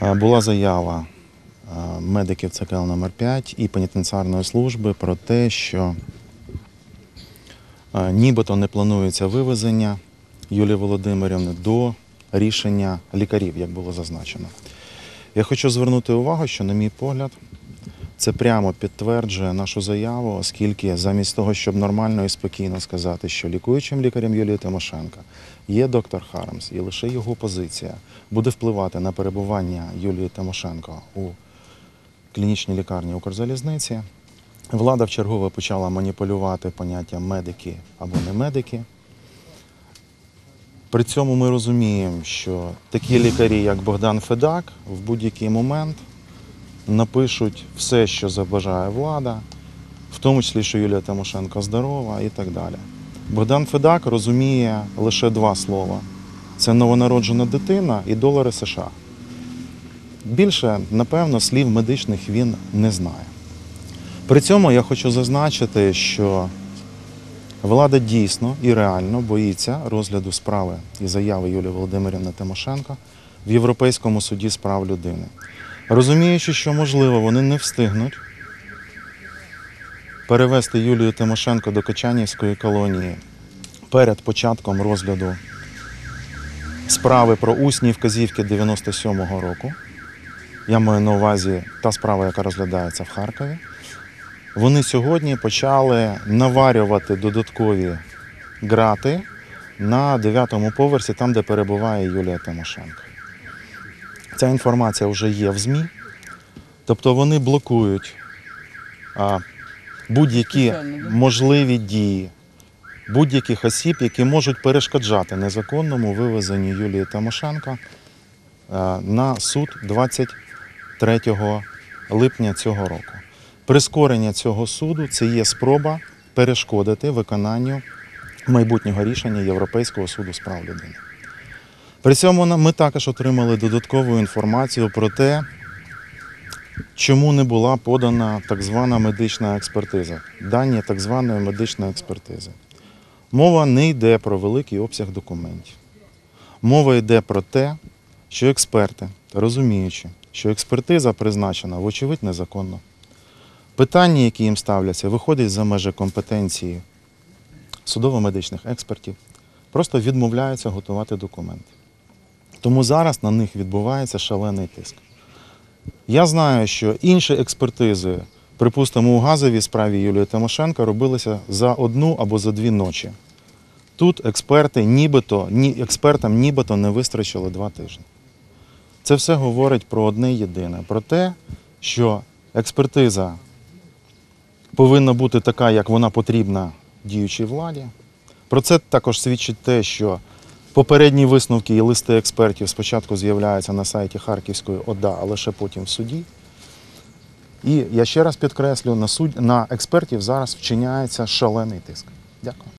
Е, Була заява е, медиків ЦКЛ номер 5 і пенітенціарної служби про те, що е, нібито не планується вивезення Юлії Володимирівни до рішення лікарів, як було зазначено. Я хочу звернути увагу, що, на мій погляд, це прямо підтверджує нашу заяву, оскільки замість того, щоб нормально і спокійно сказати, що лікуючим лікарем Юлії Тимошенко є доктор Харамс, і лише його позиція буде впливати на перебування Юлії Тимошенко у клінічній лікарні Укрзалізниці, влада вчергове почала маніпулювати поняттям медики або не медики. При цьому ми розуміємо, що такі лікарі, як Богдан Федак, в будь-який момент напишуть все, що забажає влада, в тому числі, що Юлія Тимошенко здорова і так далі. Богдан Федак розуміє лише два слова: це новонароджена дитина і долари США. Більше, напевно, слів медичних він не знає. При цьому я хочу зазначити, що влада дійсно і реально боїться розгляду справи і заяви Юлії Володимирівни Тимошенко в Європейському суді з прав людини. Розуміючи, що можливо вони не встигнуть перевести Юлію Тимошенко до Качанівської колонії перед початком розгляду справи про усні вказівки 97-го року. Я маю на увазі та справа, яка розглядається в Харкові. Вони сьогодні почали наварювати додаткові грати на 9-му поверсі, там, де перебуває Юлія Тимошенко. Ця інформація вже є в ЗМІ. Тобто вони блокують будь-які можливі дії будь-яких осіб, які можуть перешкоджати незаконному вивезенню Юлії Тимошенко на суд 23 липня цього року. Прискорення цього суду це є спроба перешкодити виконанню майбутнього рішення Європейського суду з прав людини. При цьому ми також отримали додаткову інформацію про те, чому не була подана так звана медична експертиза, дані так званої медичної експертизи. Мова не йде про великий обсяг документів. Мова йде про те, що експерти, розуміючи, що експертиза призначена, вочевидь, незаконно, питання, які їм ставляться, виходять за межі компетенції судово-медичних експертів, просто відмовляються готувати документи. Тому зараз на них відбувається шалений тиск. Я знаю, що інші експертизи, припустимо, у газовій справі Юлії Тимошенко робилися за одну або за дві ночі. Тут експерти нібито, ні, експертам нібито не вистачило два тижні. Це все говорить про одне єдине: про те, що експертиза повинна бути така, як вона потрібна діючій владі. Про це також свідчить те, що попередні висновки і листи експертів спочатку з'являються на сайті Харківської ОДА, а лише потім в суді. І я ще раз підкреслю, на, суд, на експертів зараз вчиняється шалений тиск. Дякую.